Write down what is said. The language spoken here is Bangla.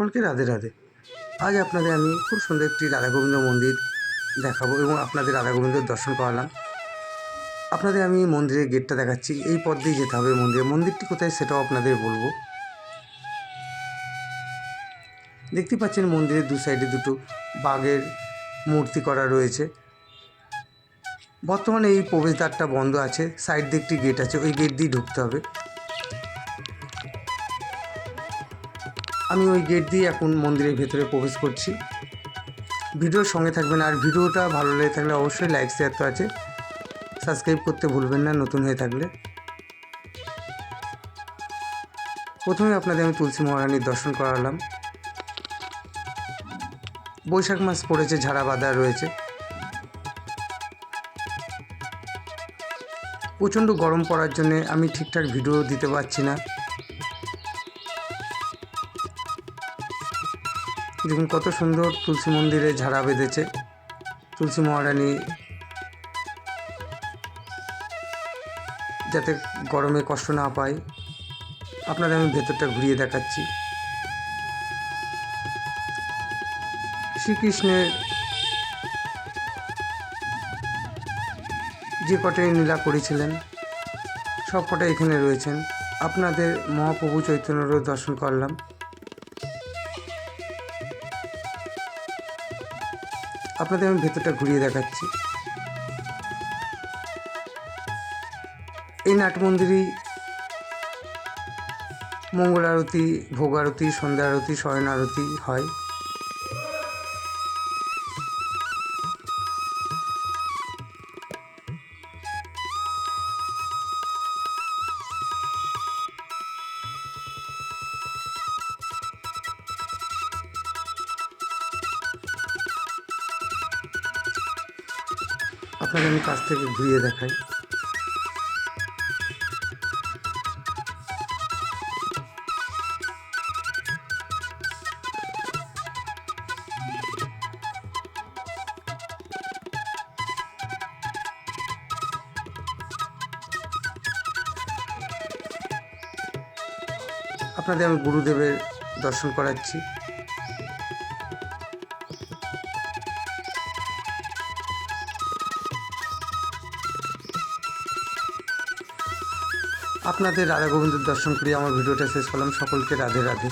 সকলকে রাধে রাধে। আজ আপনাদের আমি খুব সুন্দর একটি রাধা গোবিন্দ মন্দির দেখাবো এবং আপনাদের রাধা গোবিন্দের দর্শন করালাম। আপনাদের আমি মন্দিরের গেটটা দেখাচ্ছি। এই পথ দিয়ে যেতে হবে মন্দিরে। মন্দিরটি কোথায় সেটাও আপনাদের বলব। দেখতে পাচ্ছেন মন্দিরের দু সাইডে দুটো বাঘের মূর্তি করা রয়েছে। বর্তমানে এই প্রবেশদ্বারটা বন্ধ আছে। সাইড দিয়ে একটি গেট আছে। ওই গেট দিয়ে ঢুকতে হবে। আমি ওই গেট দিয়ে এখন মন্দিরের ভেতরে প্রবেশ করছি। ভিডিওর সঙ্গে থাকবেন আর ভিডিওটা ভালো লেগে থাকলে অবশ্যই লাইক শেয়ার তো আছে। সাবস্ক্রাইব করতে ভুলবেন না, নতুন হয়ে থাকলে। প্রথমে আপনাদের আমি তুলসী মহারানীর দর্শন করালাম। বৈশাখ মাস পড়েছে, ঝাড়া বাঁধা রয়েছে। প্রচণ্ড গরম পড়ার জন্যে আমি ঠিকঠাক ভিডিও দিতে পারছি না। দেখুন কত সুন্দর তুলসী মন্দিরে ঝাড়া বেঁধেছে। তুলসী মহারানী যাতে গরমে কষ্ট না পায়। আপনাদের আমি ভেতরটা ঘুরিয়ে দেখাচ্ছি। শ্রীকৃষ্ণের যে কটাই নীলা করেছিলেন সব কটাই এখানে রয়েছেন। আপনাদের মহাপ্রভু চৈতন্যরও দর্শন করলাম। আপনাদের আমি ভেতরটা ঘুরিয়ে দেখাচ্ছি। এই নাট মন্দিরই মঙ্গল আরতি ভোগ আরতি সন্ধ্যা আরতি শয়ন আরতি হয়। আপনাকে আমি কাছ থেকে ঘুরিয়ে দেখাই। আপনাদের আমি গুরুদেবের দর্শন করাচ্ছি। আপনাদের রাধা গোবিন্দের দর্শন করে আমার ভিডিওটা শেষ করলাম। সকলকে রাধে রাধে।